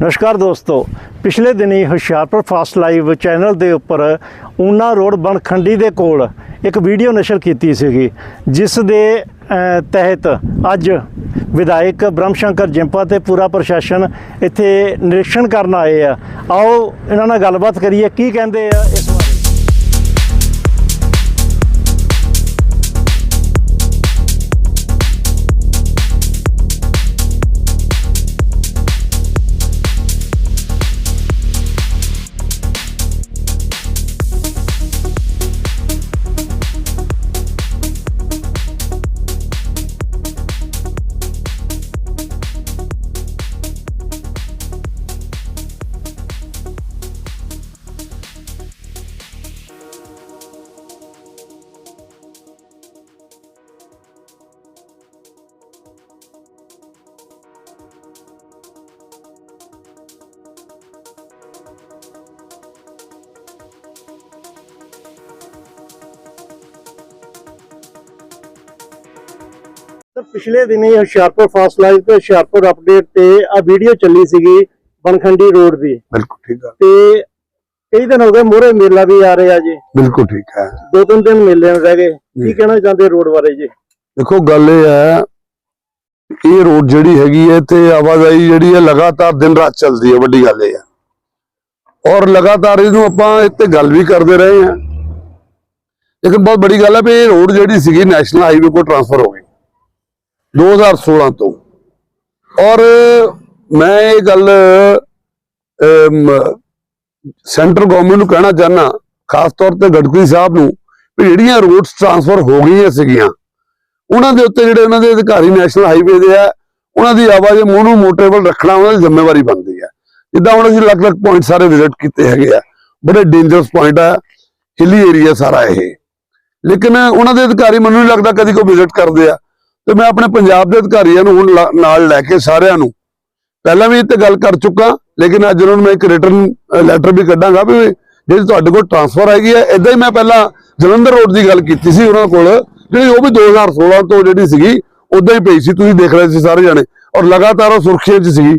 ਨਮਸਕਾਰ ਦੋਸਤੋ, ਪਿਛਲੇ ਦਿਨੀ ਹੁਸ਼ਿਆਰਪੁਰ ਫਾਸਟ ਲਾਈਵ ਚੈਨਲ ਦੇ ਉੱਪਰ ਊਨਾ ਰੋਡ ਬਣਖੰਡੀ ਦੇ ਕੋਲ ਇੱਕ ਵੀਡੀਓ ਨਸ਼ਰ ਕੀਤੀ ਸੀਗੀ, ਜਿਸ ਦੇ ਤਹਿਤ ਅੱਜ ਵਿਧਾਇਕ ਬ੍ਰਹਮ ਸ਼ੰਕਰ ਜਿੰਪਾ ਤੇ ਪੂਰਾ ਪ੍ਰਸ਼ਾਸਨ ਇੱਥੇ ਨਿਰੀਖਣ ਕਰਨ ਆਏ ਆ। ਆਓ, ਇਹਨਾਂ ਨਾਲ ਗੱਲਬਾਤ ਕਰੀਏ, ਕੀ ਕਹਿੰਦੇ ਆ ਇਸ ਸਰ ਪਿਛਲੇ ਦਿਨੀ ਹੁਸ਼ਿਆਰਪੁਰ ਫਾਸਟ ਤੇ ਹੁਸ਼ਿਆਰਪੁਰ ਅਪਡੇਟ ਤੇ ਆ ਵੀਡੀਓ ਚੱਲੀ ਸੀਗੀ ਬਣਖੰਡੀ ਰੋਡ ਦੀ। ਬਿਲਕੁਲ ਠੀਕ ਹੈ ਤੇ ਕਈ ਦਿਨ ਹੋ ਗਏ ਮੋਰੇ ਮੇਲਾ ਵੀ ਆ ਰਿਹਾ ਜੀ। ਬਿਲਕੁਲ ਠੀਕ ਹੈ। ਦੋ ਤਿੰਨ ਦਿਨ ਮੇਲੇ ਰਹਿ ਗਏ। ਕੀ। ਕਹਿਣਾ ਚਾਹੁੰਦੇ ਰੋਡ ਬਾਰੇ ਜੀ? ਦੇਖੋ ਗੱਲ ਇਹ ਹੈ ਇਹ ਰੋਡ ਜਿਹੜੀ ਹੈਗੀ ਹੈ ਤੇ ਆਵਾਜਾਈ ਜਿਹੜੀ ਹੈ ਲਗਾਤਾਰ ਦਿਨ ਰਾਤ ਚੱਲਦੀ ਹੈ ਵੱਡੀ ਗੱਲ ਇਹ ਹੈ। ਔਰ ਲਗਾਤਾਰ ਇਹਨੂੰ ਆਪਾਂ ਇੱਥੇ ਗੱਲ ਵੀ ਕਰਦੇ ਰਹੇ ਹਾਂ। ਲੇਕਿਨ ਬਹੁਤ ਬੜੀ ਗੱਲ ਹੈ ਵੀ ਇਹ ਰੋਡ ਜਿਹੜੀ ਸੀਗੀ ਨੈਸ਼ਨਲ ਹਾਈਵੇ ਕੋ ਟ੍ਰਾਂਸਫਰ ਹੋ ਗਈ। 2016 ਤੋਂ। ਔਰ ਮੈਂ ਇਹ ਗੱਲ ਸੈਂਟਰ ਗਵਰਨਮੈਂਟ ਨੂੰ ਕਹਿਣਾ ਚਾਹਨਾ ਖਾਸ ਤੌਰ ਤੇ ਗਡਕਰੀ ਸਾਹਿਬ ਨੂੰ, ਵੀ ਜਿਹੜੀਆਂ ਰੋਡਸ ਟ੍ਰਾਂਸਫਰ ਹੋ ਗਈਆਂ ਸੀਗੀਆਂ, ਉਹਨਾਂ ਦੇ ਉੱਤੇ ਜਿਹੜੇ ਉਹਨਾਂ ਦੇ ਅਧਿਕਾਰੀ ਨੈਸ਼ਨਲ ਹਾਈਵੇ ਦੇ ਆ, ਉਹਨਾਂ ਦੀ ਆਵਾਜ਼ ਨੂੰ ਮੋਟੇਬਲ ਰੱਖਣਾ ਉਹਨਾਂ ਦੀ ਜ਼ਿੰਮੇਵਾਰੀ ਬਣਦੀ ਹੈ ਜਿੱਦਾਂ ਹੁਣ ਅਸੀਂ ਅਲੱਗ ਅਲੱਗ ਪੁਆਇੰਟ ਸਾਰੇ ਵਿਜ਼ਿਟ ਕੀਤੇ ਹੈਗੇ ਆ, ਬੜੇ ਡੇਂਜਰਸ ਪੁਆਇੰਟ ਆ ਹਿੱਲੀ ਏਰੀਆ ਸਾਰਾ ਇਹ। ਲੇਕਿਨ ਉਹਨਾਂ ਦੇ ਅਧਿਕਾਰੀ ਮੈਨੂੰ ਨਹੀਂ ਲੱਗਦਾ ਕਦੀ ਕੋਈ ਵਿਜ਼ਿਟ ਕਰਦੇ ਆ। ਤੇ ਮੈਂ ਆਪਣੇ ਪੰਜਾਬ ਦੇ ਅਧਿਕਾਰੀਆਂ ਨੂੰ ਹੁਣ ਲਾ- ਨਾਲ ਲੈ ਕੇ ਸਾਰਿਆਂ ਨੂੰ ਪਹਿਲਾਂ ਵੀ ਇਹ ਤੇ ਗੱਲ ਕਰ ਚੁੱਕਾ, ਲੇਕਿਨ ਅੱਜ ਉਹਨਾਂ ਨੂੰ ਮੈਂ ਇੱਕ ਰਿਟਰਨ ਲੈਟਰ ਵੀ ਕੱਢਾਂਗਾ ਵੀ ਜਿਹੜੀ ਤੁਹਾਡੇ ਕੋਲ ਟ੍ਰਾਂਸਫਰ ਹੈਗੀ ਹੈ ਇਦਾਂ ਹੀ ਮੈਂ ਪਹਿਲਾਂ ਜਲੰਧਰ ਰੋਡ ਦੀ ਗੱਲ ਕੀਤੀ ਸੀ ਉਹਨਾਂ ਕੋਲ, ਜਿਹੜੀ ਉਹ ਵੀ 2016 ਤੋਂ ਜਿਹੜੀ ਸੀਗੀ ਉਦਾਂ ਹੀ ਪਈ ਸੀ, ਤੁਸੀਂ ਦੇਖ ਰਹੇ ਸੀ ਸਾਰੇ ਜਾਣੇ, ਔਰ ਲਗਾਤਾਰ ਉਹ ਸੁਰਖੀਆਂ 'ਚ ਸੀਗੀ।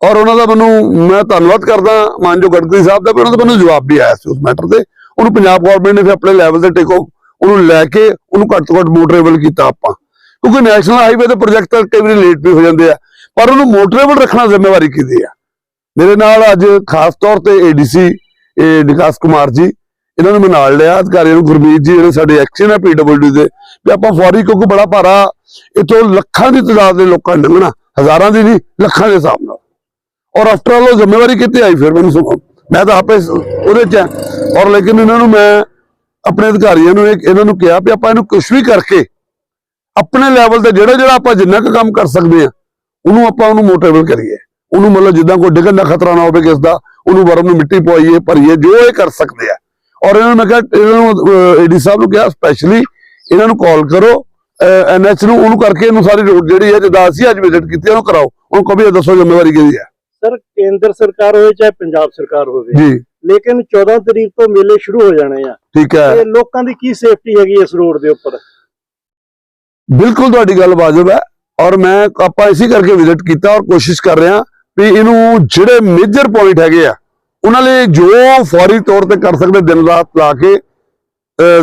ਔਰ ਉਹਨਾਂ ਦਾ ਮੈਨੂੰ, ਮੈਂ ਧੰਨਵਾਦ ਕਰਦਾ ਮਾਨਜੋ ਗਡਕਰੀ ਸਾਹਿਬ ਦਾ, ਵੀ ਉਹਨਾਂ ਦਾ ਮੈਨੂੰ ਜਵਾਬ ਵੀ ਆਇਆ ਸੀ ਉਸ ਮੈਟਰ ਤੇ। ਉਹਨੂੰ ਪੰਜਾਬ ਗਵਰਨਮੈਂਟ ਨੇ ਫਿਰ ਆਪਣੇ ਲੈਵਲ ਤੇ ਟੇਕੋ ਉਹਨੂੰ ਲੈ ਕੇ ਉਹਨੂੰ ਘੱਟ ਤੋਂ ਘੱਟ ਮੋਟਰੇਬਲ ਕੀਤਾ ਆਪਾਂ। ਕਿਉਂਕਿ ਨੈਸ਼ਨਲ ਹਾਈਵੇ ਦੇ ਪ੍ਰੋਜੈਕਟ ਕਈ ਵਾਰੀ ਲੇਟ ਵੀ ਹੋ ਜਾਂਦੇ ਆ, ਪਰ ਉਹਨੂੰ ਮੋਟਰੇਬਲ ਰੱਖਣਾ ਜ਼ਿੰਮੇਵਾਰੀ ਕਿਹਦੀ ਆ? ਮੇਰੇ ਨਾਲ ਅੱਜ ਖਾਸ ਤੌਰ ਤੇ ਏਡੀਸੀ ਇਹ ਵਿਕਾਸ ਕੁਮਾਰ ਜੀ, ਇਹਨਾਂ ਨੂੰ ਮੈਂ ਨਾਲ ਲਿਆ, ਅਧਿਕਾਰੀਆਂ ਨੂੰ ਗੁਰਮੀਤ ਜੀ ਜਿਹੜੇ ਸਾਡੇ ਐਕਸ਼ਨ ਹੈ ਪੀਡਬਲਯੂ ਦੇ, ਵੀ ਆਪਾਂ ਫੌਰੀ ਕਿਉਂਕਿ ਬੜਾ ਭਾਰਾ, ਇਥੋਂ ਲੱਖਾਂ ਦੀ ਤਾਦਾਦ ਦੇ ਲੋਕਾਂ ਨੇ ਲੰਘਣਾ, ਹਜ਼ਾਰਾਂ ਦੀ ਨਹੀਂ, ਲੱਖਾਂ ਦੇ ਹਿਸਾਬ ਨਾਲ। ਔਰ ਆਫਟਰ ਆਲ ਉਹ ਜ਼ਿੰਮੇਵਾਰੀ ਕਿੱਥੇ ਆਈ, ਫਿਰ ਮੈਨੂੰ ਸੁਣੋ। ਮੈਂ ਤਾਂ ਆਪੇ ਉਹਦੇ ਚ ਔਰ ਲੇਕਿਨ ਇਹਨਾਂ ਨੂੰ ਮੈਂ, ਆਪਣੇ ਅਧਿਕਾਰੀਆਂ ਨੂੰ ਇਹਨਾਂ ਨੂੰ ਕਿਹਾ ਵੀ ਆਪਾਂ ਇਹਨੂੰ ਕੁਝ ਵੀ ਕਰਕੇ ਆਪਣੇ ਲੈਵਲ ਤੇ ਜਿਹੜਾ ਜਿਹੜਾ ਆਪਾਂ ਜਿੰਨਾ ਕੁ ਕੰਮ ਕਰ ਸਕਦੇ ਆ ਉਹਨੂੰ ਆਪਾਂ ਉਹਨੂੰ ਮੋਟੀਵੇਟ ਕਰੀਏ। ਉਹਨੂੰ ਮਤਲਬ ਜਿੱਦਾਂ ਕੋਈ ਡਿੱਗਣ ਦਾ ਖਤਰਾ ਨਾ ਹੋਵੇ ਕਿਸ ਦਾ ਉਹਨੂੰ ਵਰਮ ਨੂੰ ਮਿੱਟੀ ਪਵਾਈਏ ਭਰੀਏ ਜੋ ਇਹ ਕਰ ਸਕਦੇ ਆ। ਔਰ ਇਹਨਾਂ ਨੂੰ ਮੈਂ ਕਿਹਾ ਇਹਨਾਂ ਨੂੰ ਏਡੀ ਸਾਹਿਬ ਨੂੰ ਕਿਹਾ ਸਪੈਸ਼ਲੀ ਇਹਨਾਂ ਨੂੰ ਕਾਲ ਕਰੋ ਐਨਐਚ ਨੂੰ ਉਹਨੂੰ ਕਰਕੇ ਇਹਨੂੰ ਸਾਰੀ ਰੋਡ ਜਿਹੜੀ ਹੈ ਜਿੱਦਾਂ ਅਸੀਂ ਅੱਜ ਵਿਜ਼ਿਟ ਕੀਤੀ ਉਹਨੂੰ ਕਰਾਓ। ਉਹਨੂੰ ਕਹੋ ਵੀ ਦੱਸੋ ਜ਼ਿੰਮੇਵਾਰੀ ਕਿਹਦੀ ਹੈ? ਸਰ ਕੇਂਦਰ ਸਰਕਾਰ ਹੋਵੇ ਚਾਹੇ ਪੰਜਾਬ ਸਰਕਾਰ ਹੋਵੇ ਜੀ। ਲੇਕਿਨ 14 ਤਰੀਕ ਤੋਂ ਮੇਲੇ ਸ਼ੁਰੂ ਹੋ ਜਾਣੇ ਆ। ਠੀਕ ਹੈ। ਤੇ ਲੋਕਾਂ ਦੀ ਕੀ ਸੇਫਟੀ ਹੈਗੀ ਇਸ ਰੋਡ ਦੇ ਉੱਪਰ? ਬਿਲਕੁਲ ਤੁਹਾਡੀ ਗੱਲ ਵਾਜਬ ਹੈ ਔਰ ਮੈਂ ਆਪਾਂ ਇਸੇ ਕਰਕੇ ਵਿਜ਼ਿਟ ਕੀਤਾ ਔਰ ਕੋਸ਼ਿਸ਼ ਕਰ ਰਿਹਾ ਵੀ ਇਹਨੂੰ ਜਿਹੜੇ ਮੇਜਰ ਪੁਆਇੰਟ ਹੈਗੇ ਆ, ਉਹਨਾਂ ਲਈ ਜੋ ਫੌਰੀ ਤੌਰ ਤੇ ਕਰ ਸਕਦੇ ਦਿਨ ਰਾਤ ਲਾ ਕੇ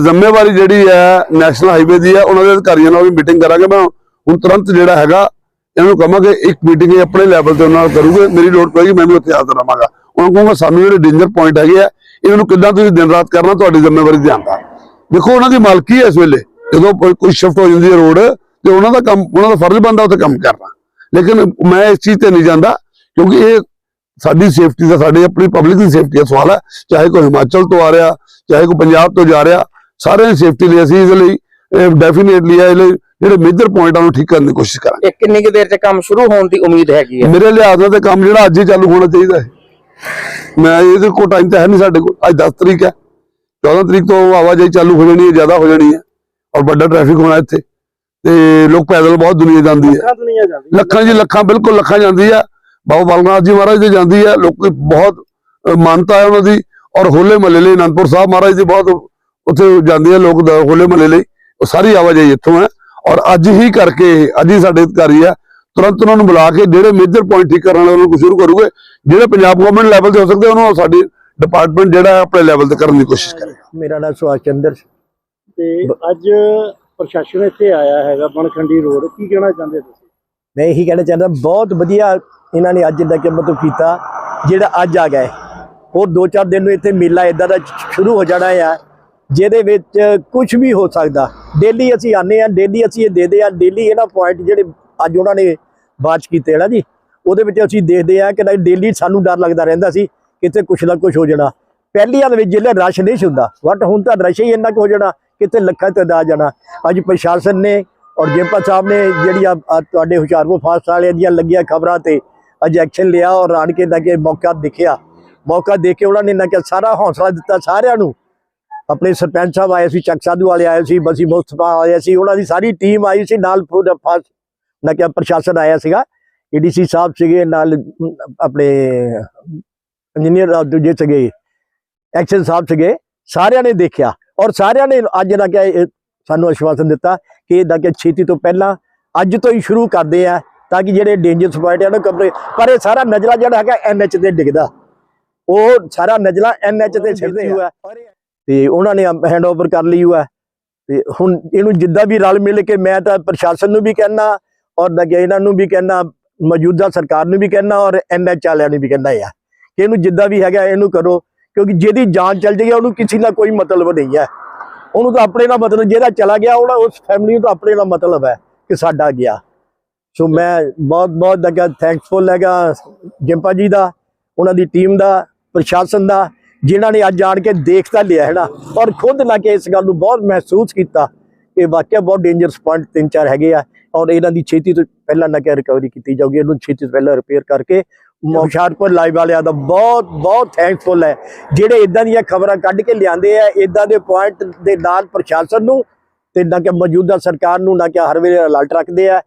ਜ਼ਿੰਮੇਵਾਰੀ ਜਿਹੜੀ ਹੈ ਨੈਸ਼ਨਲ ਹਾਈਵੇ ਦੀ ਹੈ, ਉਹਨਾਂ ਦੇ ਅਧਿਕਾਰੀਆਂ ਨਾਲ ਵੀ ਮੀਟਿੰਗ ਕਰਾਂਗੇ। ਮੈਂ ਹੁਣ ਤੁਰੰਤ ਜਿਹੜਾ ਹੈਗਾ, ਇਹਨਾਂ ਨੂੰ ਕਹਾਂਗੇ ਇੱਕ ਮੀਟਿੰਗ ਇਹ ਆਪਣੇ ਲੈਵਲ ਤੇ ਉਹਨਾਂ ਨਾਲ ਕਰੂਗੇ। ਮੇਰੀ ਲੋੜ ਪਏਗੀ, ਮੈਂ ਵੀ ਉੱਥੇ ਹਾਜ਼ਰ ਰਹਾਂਗਾ ਉਹਨਾਂ ਨੂੰ ਕਹੂੰਗਾ, ਸਾਨੂੰ ਜਿਹੜੇ ਡੇਂਜਰ ਪੁਆਇੰਟ ਹੈਗੇ ਆ, ਇਹਨਾਂ ਨੂੰ ਕਿੱਦਾਂ ਤੁਸੀਂ ਦਿਨ ਰਾਤ ਕਰਨਾ, ਤੁਹਾਡੀ ਜ਼ਿੰਮੇਵਾਰੀ ਤੇ ਆਉਂਦਾ। ਦੇਖੋ, ਉਹਨਾਂ ਦੀ ਮਾਲਕੀ ਹੈ ਇਸ ਵੇਲੇ। ਜਦੋਂ ਕੋਈ- ਸ਼ਿਫਟ ਹੋ ਜਾਂਦੀ ਹੈ ਰੋਡ ਤੇ ਉਹਨਾਂ ਦਾ ਕੰਮ ਉਹਨਾਂ ਦਾ ਫਰਜ਼ ਬਣਦਾ ਉੱਥੇ ਕੰਮ ਕਰਨਾ। ਲੇਕਿਨ ਮੈਂ ਇਸ ਚੀਜ਼ ਤੇ ਨਹੀਂ ਜਾਂਦਾ ਕਿਉਂਕਿ ਇਹ ਸਾਡੀ ਸੇਫਟੀ ਦਾ ਸਾਡੇ ਆਪਣੀ ਪਬਲਿਕ ਦੀ ਸੇਫਟੀ ਦਾ ਸਵਾਲ ਹੈ। ਚਾਹੇ ਕੋਈ ਹਿਮਾਚਲ ਤੋਂ ਆ ਰਿਹਾ ਚਾਹੇ ਕੋਈ ਪੰਜਾਬ ਤੋਂ ਜਾ ਰਿਹਾ ਸਾਰਿਆਂ ਦੀ ਸੇਫਟੀ ਲਈ ਅਸੀਂ ਇਸ ਲਈ ਡੈਫੀਨੇਟਲੀ ਇਹ ਲਈ ਜਿਹੜੇ ਮੇਜਰ ਪੁਆਇੰਟਾਂ ਨੂੰ ਠੀਕ ਕਰਨ ਦੀ ਕੋਸ਼ਿਸ਼ ਕਰਾਂਗੇ। ਇਹ ਕਿੰਨੀ ਕੁ ਦੇਰ ਚ ਕੰਮ ਸ਼ੁਰੂ ਹੋਣ ਦੀ ਉਮੀਦ ਹੈਗੀ ਹੈ? ਮੇਰੇ ਲਿਹਾਜ਼ ਨਾਲ ਤੇ ਕੰਮ ਜਿਹੜਾ ਅੱਜ ਹੀ ਚਾਲੂ ਹੋਣਾ ਚਾਹੀਦਾ ਹੈ। ਮੈਂ ਇਹਦੇ ਕੋਲ ਟਾਈਮ ਤਾਂ ਹੈ ਨਹੀਂ ਸਾਡੇ ਕੋਲ। ਅੱਜ 10 ਤਰੀਕ ਹੈ। 14 ਤਰੀਕ ਤੋਂ ਆਵਾਜਾਈ ਚਾਲੂ ਹੋ ਜਾਣੀ ਹੈ ਜ਼ਿਆਦਾ ਹੋ ਜਾਣੀ ਹੈ। ਔਰ ਵੱਡਾ ਟ੍ਰੈਫਿਕ ਹੋਣਾ ਇੱਥੇ। ਤੇ ਲੋਕ ਪੈਦਲ ਬਹੁਤ ਦੁਨੀਆ ਜਾਂਦੀ ਹੈ। ਲੱਖਾਂ ਦੁਨੀਆ ਜਾਂਦੀ ਹੈ। ਲੱਖਾਂ ਜੀ ਲੱਖਾਂ ਬਿਲਕੁਲ ਲੱਖਾਂ ਜਾਂਦੀ ਹੈ। ਬਾਬਾ ਬਾਲਨਾਥ ਜੀ ਮਹਾਰਾਜ ਦੇ ਜਾਂਦੀ ਹੈ। ਲੋਕ ਬਹੁਤ ਮਾਨਤਾ ਹੈ ਉਹਨਾਂ ਦੀ। ਔਰ ਹੋਲੇ ਮਹੱਲੇ ਲਈ ਅਨੰਦਪੁਰ ਸਾਹਿਬ ਮਹਾਰਾਜ ਦੀ ਬਹੁਤ ਉੱਥੇ ਜਾਂਦੇ ਆ ਲੋਕ ਦ- ਹੋਲੇ ਮਹੱਲੇ ਲਈ। ਉਹ ਸਾਰੀ ਆਵਾਜਾਈ ਇੱਥੋਂ ਹੈ। ਔਰ ਅੱਜ ਹੀ ਕਰਕੇ ਅੱਜ ਹੀ ਸਾਡੇ ਅਧਿਕਾਰੀ ਆ ਤੁਰੰਤ ਉਹਨਾਂ ਨੂੰ ਬੁਲਾ ਕੇ ਜਿਹੜੇ ਮੇਜਰ ਪੁਆਇੰਟ ਠੀਕ ਕਰਨ ਵਾਲੇ ਉਹਨਾਂ ਨੂੰ ਸ਼ੁਰੂ ਕਰੂਗੇ। ਜਿਹੜੇ ਪੰਜਾਬ ਗਵਰਨਮੈਂਟ ਲੈਵਲ ਤੇ ਹੋ ਸਕਦੇ ਉਹਨੂੰ ਸਾਡੀ ਡਿਪਾਰਟਮੈਂਟ ਜਿਹੜਾ ਆਪਣੇ ਲੈਵਲ ਤੇ ਕਰਨ ਦੀ ਕੋਸ਼ਿਸ਼ ਕਰੇ। ਮੇਰਾ ਨਾਮ ਸੁਭਾਸ਼ ਚੰਦਰ ਤੇ ਅੱਜ ਪ੍ਰਸ਼ਾਸਨ ਇੱਥੇ ਆਇਆ ਹੈਗਾ ਬਣਖੰਡੀ ਰੋਡ। ਕੀ ਕਹਿਣਾ ਚਾਹੁੰਦੇ ਤੁਸੀਂ? ਮੈਂ ਇਹੀ ਕਹਿਣਾ ਚਾਹੁੰਦਾ ਬਹੁਤ ਵਧੀਆ ਇਹਨਾਂ ਨੇ ਅੱਜ ਦਾ ਕਿ ਮਤਲਬ ਕੀਤਾ ਜਿਹੜਾ ਅੱਜ ਆ ਗਏ ਹੋਰ ਦੋ ਚਾਰ ਦਿਨ ਨੂੰ ਇੱਥੇ ਮੇਲਾ ਇਦਾਂ ਦਾ ਸ਼ੁਰੂ ਹੋ ਜਾਣਾ ਆ ਜਿਹਦੇ ਵਿੱਚ ਕੁਝ ਵੀ ਹੋ ਸਕਦਾ। ਡੇਲੀ ਅਸੀਂ ਆਨੇ ਆ ਡੇਲੀ ਅਸੀਂ ਇਹ ਦੇਦੇ ਆ ਡੇਲੀ ਇਹਨਾਂ ਪੁਆਇੰਟ ਜਿਹੜੇ ਅੱਜ ਉਹਨਾਂ ਨੇ ਬਾਤ ਕੀਤੇ ਨਾ ਜੀ ਉਹਦੇ ਵਿੱਚ ਅਸੀਂ ਦੇਖਦੇ ਆ ਕਿ ਡੇਲੀ ਸਾਨੂੰ ਡਰ ਲੱਗਦਾ ਰਹਿੰਦਾ ਸੀ ਕਿ ਇੱਥੇ ਕੁਛ ਨਾ ਕੁਛ ਹੋ ਜਾਣਾ। ਪਹਿਲੀਆਂ ਦੇ ਵਿੱਚ ਜਿਹੜੇ ਰਸ਼ ਨਹੀਂ ਹੁੰਦਾ ਬਟ ਹੁਣ ਤਾਂ ਰਸ਼ ਹੀ ਇੰਨਾ ਕੁ ਹੋ ਜਾਣਾ ਕਿਤੇ ਲੱਖਾਂ ਤਦਾਦ ਜਾਣਾ। ਅੱਜ ਪ੍ਰਸ਼ਾਸਨ ਨੇ ਔਰ ਜੇਪਾ ਸਾਹਿਬ ਨੇ ਜਿਹੜੀਆਂ ਤੁਹਾਡੇ ਹੁਸ਼ਿਆਰਪੁਰ ਫਾਸਟ ਵਾਲੇ ਦੀਆਂ ਲੱਗੀਆਂ ਖਬਰਾਂ ਤੇ ਅੱਜ ਐਕਸ਼ਨ ਲਿਆ ਔਰ ਆਣ ਕੇ ਤਾਂ ਕਿ ਮੌਕਾ ਦਿਖਿਆ। ਮੌਕਾ ਦੇ ਕੇ ਉਹਨਾਂ ਨੇ ਨਾ ਕਿ ਸਾਰਾ ਹੌਸਲਾ ਦਿੱਤਾ ਸਾਰਿਆਂ ਨੂੰ। ਆਪਣੇ ਸਰਪੰਚ ਸਾਹਿਬ ਆਏ ਸੀ, ਚੱਕ ਸਾਧੂ ਵਾਲੇ ਆਏ ਸੀ, ਬਸੀ ਮੁਸਤਫਾ ਆਏ ਸੀ, ਉਹਨਾਂ ਦੀ ਸਾਰੀ ਟੀਮ ਆਈ ਸੀ ਨਾਲ ਫਾਸ ਨਾ ਕਿ ਪ੍ਰਸ਼ਾਸਨ ਆਇਆ ਸੀਗਾ। ਏਡੀਸੀ ਸਾਹਿਬ ਸੀਗੇ, ਨਾਲ ਆਪਣੇ ਇੰਜੀਨੀਅਰ ਦੂਜੇ ਸੀਗੇ। ਐਕਸ਼ਨ ਸਾਹਿਬ ਸੀਗੇ, ਸਾਰਿਆਂ ਨੇ ਦੇਖਿਆ। ਔਰ ਸਾਰਿਆਂ ਨੇ ਅੱਜ ਨਾ ਕਿ ਸਾਨੂੰ ਆਸ਼ਵਾਸਨ ਦਿੱਤਾ ਕਿ ਇਹਦਾ ਕਿ ਛੇਤੀ ਤੋਂ ਪਹਿਲਾਂ ਅੱਜ ਤੋਂ ਹੀ ਸ਼ੁਰੂ ਕਰਦੇ ਆ ਤਾਂ ਕਿ ਜਿਹੜੇ ਡੇਂਜਰਸ ਪੁਆਇੰਟ ਆ ਨਾ ਕਮਰੇ ਪਰ ਇਹ ਸਾਰਾ ਨਜ਼ਲਾ ਜਿਹੜਾ ਹੈਗਾ ਐਨਐਚ ਤੇ ਡਿੱਗਦਾ। ਉਹ ਸਾਰਾ ਨਜ਼ਲਾ ਐਨਐਚ ਤੇ ਛਿੜਦੇ ਆ। ਤੇ ਉਹਨਾਂ ਨੇ ਹੈਂਡ ਓਵਰ ਕਰ ਲਈ ਹੋਇਆ ਤੇ ਹੁਣ ਇਹਨੂੰ ਜਿੱਦਾਂ ਵੀ ਰਲ ਮਿਲ ਕੇ ਮੈਂ ਤਾਂ ਪ੍ਰਸ਼ਾਸਨ ਨੂੰ ਵੀ ਕਹਿਣਾ ਔਰ ਨਾ ਇਹਨਾਂ ਨੂੰ ਵੀ ਕਹਿਣਾ ਮੌਜੂਦਾ ਸਰਕਾਰ ਨੂੰ ਵੀ ਕਹਿਣਾ ਔਰ ਐਨਐਚ ਵਾਲਿਆਂ ਨੂੰ ਵੀ ਕਹਿਣਾ ਆ ਕਿ ਇਹਨੂੰ ਜਿੱਦਾਂ ਵੀ ਹੈਗਾ ਇਹਨੂੰ ਕਰੋ। ਕਿਉਂਕਿ ਜਿਹਦੀ ਜਾਨ ਚਲ ਜਾਏਗੀ ਉਹਨੂੰ ਕਿਸੇ ਨਾਲ ਕੋਈ ਮਤਲਬ ਨਹੀਂ ਹੈ। ਉਹਨੂੰ ਤਾਂ ਆਪਣੇ ਨਾਲ ਮਤਲਬ ਜਿਹੜਾ ਚਲਾ ਗਿਆ, ਉਹਦਾ ਉਸ ਫੈਮਿਲੀ ਨੂੰ ਤਾਂ ਆਪਣੇ ਨਾਲ ਮਤਲਬ ਹੈ ਕਿ ਸਾਡਾ ਗਿਆ। ਸੋ ਮੈਂ ਬਹੁਤ ਬਹੁਤ ਲੱਗਾ ਥੈਂਕਫੁਲ ਹੈਗਾ ਜਿੰਪਾ ਜੀ ਦਾ, ਉਹਨਾਂ ਦੀ ਟੀਮ ਦਾ, ਪ੍ਰਸ਼ਾਸਨ ਦਾ, ਜਿਨ੍ਹਾਂ ਨੇ ਅੱਜ ਆਣ ਕੇ ਦੇਖ ਲਿਆ ਹੈ ਨਾ, ਔਰ ਖੁਦ ਲਾ ਕੇ ਇਸ ਗੱਲ ਨੂੰ ਬਹੁਤ ਮਹਿਸੂਸ ਕੀਤਾ ਕਿ ਵਾਕਿਆ ਬਹੁਤ ਡੇਂਜਰਸ ਪੁਆਇੰਟ ਤਿੰਨ ਚਾਰ ਹੈਗੇ ਆ, ਔਰ ਇਹਨਾਂ ਦੀ ਛੇਤੀ ਤੋਂ ਪਹਿਲਾਂ ਨਾ ਕਿ ਰਿਕਵਰੀ ਕੀਤੀ ਜਾਊਗੀ, ਇਹਨੂੰ ਛੇਤੀ ਤੋਂ ਪਹਿਲਾਂ ਰਿਪੇਅਰ ਕਰਕੇ ਹੁਸ਼ਿਆਰਪੁਰ ਲਾਈਵ ਵਾਲਿਆਂ ਦਾ ਬਹੁਤ ਬਹੁਤ ਥੈਂਕਫੁਲ ਹੈ। ਜਿਹੜੇ ਇਦਾਂ ਦੀਆਂ ਖਬਰਾਂ ਕੱਢ ਕੇ ਲਿਆਂਦੇ ਆ ਇਦਾਂ ਦੇ ਪੁਆਇੰਟ ਦੇ ਨਾਲ ਪ੍ਰਸ਼ਾਸਨ ਨੂੰ ਤੇ ਨਾ ਕਿ ਮੌਜੂਦਾ ਸਰਕਾਰ ਨੂੰ, ਨਾ ਕਿ ਹਰ ਵੇਲੇ ਅਲਰਟ ਰੱਖਦੇ ਆ।